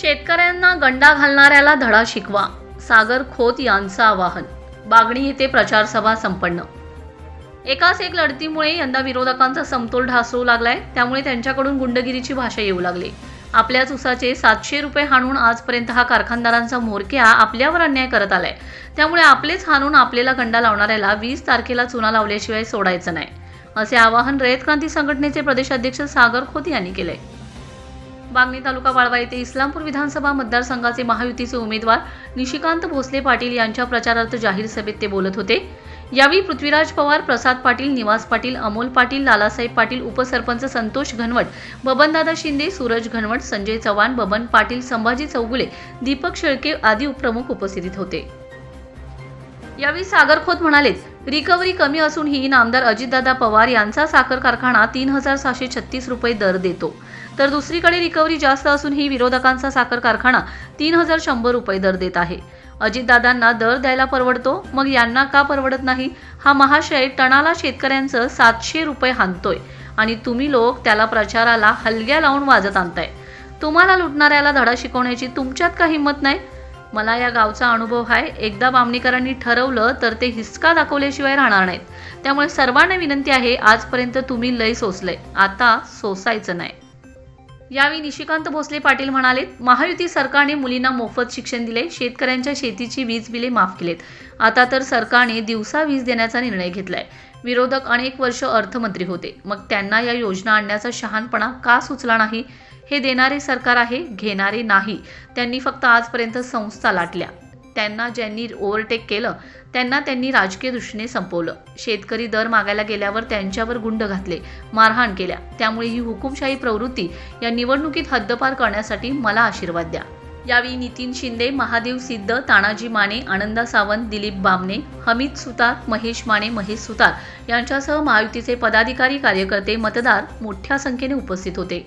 शेतकऱ्यांना गंडा घालणाऱ्याला धडा शिकवा. सागर खोत यांचं आवाहन. बागणी येथे प्रचारसभा संपन्न. एकाच एक लढतीमुळे यंदा विरोधकांचा समतोल ढासळू लागलाय. त्यामुळे त्यांच्याकडून गुंडगिरीची भाषा येऊ लागली. आपल्याच उसाचे सातशे रुपये हाणून आजपर्यंत हा कारखानदारांचा म्होरक्या आपल्यावर अन्याय करत आलाय. त्यामुळे आपलेच हाणून आपल्याला गंडा लावणाऱ्याला वीस तारखेला चुना लावल्याशिवाय सोडायचं नाही. असे आवाहन रयत क्रांती संघटनेचे प्रदेशाध्यक्ष सागर खोत यांनी केले बागणी तालुका वाळवा येथे इस्लामपूर विधानसभा मतदारसंघाचे महायुतीचे उमेदवार निशिकांत भोसले पाटील यांच्या प्रचारार्थ जाहीर सभेत ते बोलत होते. यावेळी पृथ्वीराज पवार प्रसाद पाटील निवास पाटील अमोल पाटील लालासाहेब पाटील उपसरपंच संतोष घनवट बबनदादा शिंदे सूरज घनवट संजय चव्हाण बबन पाटील संभाजी चौगुले दीपक शेळके आदी प्रमुख उपस्थित होते. यावेळी सागर खोत म्हणाले रिकव्हरी कमी असूनही नामदार अजितदादा पवार यांचा साखर कारखाना तीन हजार सहाशे छत्तीस रुपये दर देतो. तर दुसरीकडे रिकव्हरी जास्त असूनही विरोधकांचा साखर कारखाना तीन हजार शंभर रुपये दर देत आहे. अजितदादांना दर द्यायला परवडतो मग यांना का परवडत नाही? हा महाशय टणाला शेतकऱ्यांचं सातशे रुपये हानतोय आणि तुम्ही लोक त्याला प्रचाराला हलग्या लावून वाजत आणताय. तुम्हाला लुटणाऱ्याला धडा शिकवण्याची तुमच्यात का हिंमत नाही? मला या गावचा अनुभव आहे एकदा बामणीकरांनी ठरवलं तर ते हिसका दाखवल्याशिवाय राहणार नाहीत. त्यामुळे सर्वांना विनंती आहे आजपर्यंत तुम्ही लय सोसलंय आता सोसायचं नाही. यावेळी निशिकांत भोसले पाटील म्हणाले महायुती सरकारने मुलींना मोफत शिक्षण दिले शेतकऱ्यांच्या शेतीची वीज बिले माफ केलेत. आता तर सरकारने दिवसा वीज देण्याचा निर्णय घेतलाय. विरोधक अनेक वर्ष अर्थमंत्री होते. मग त्यांना या योजना आणण्याचा शहाणपणा का सुचला नाही? हे देणारे सरकार आहे घेणारे नाही. त्यांनी फक्त आजपर्यंत संस्था लाटल्या. त्यांना ज्यांनी ओव्हरटेक केलं त्यांना त्यांनी राजकीय दृष्टीने संपवलं. शेतकरी दर मागायला गेल्यावर त्यांच्यावर गुंड घातले मारहाण केल्या. त्यामुळे ही हुकुमशाही प्रवृत्ती या निवडणुकीत हद्दपार करण्यासाठी मला आशीर्वाद द्या. यावेळी नितीन शिंदे महादेव सिद्ध तानाजी माने आनंदा सावंत दिलीप बामणे हमीद सुतार महेश माने महेश सुतार यांच्यासह महायुतीचे पदाधिकारी कार्यकर्ते मतदार मोठ्या संख्येने उपस्थित होते.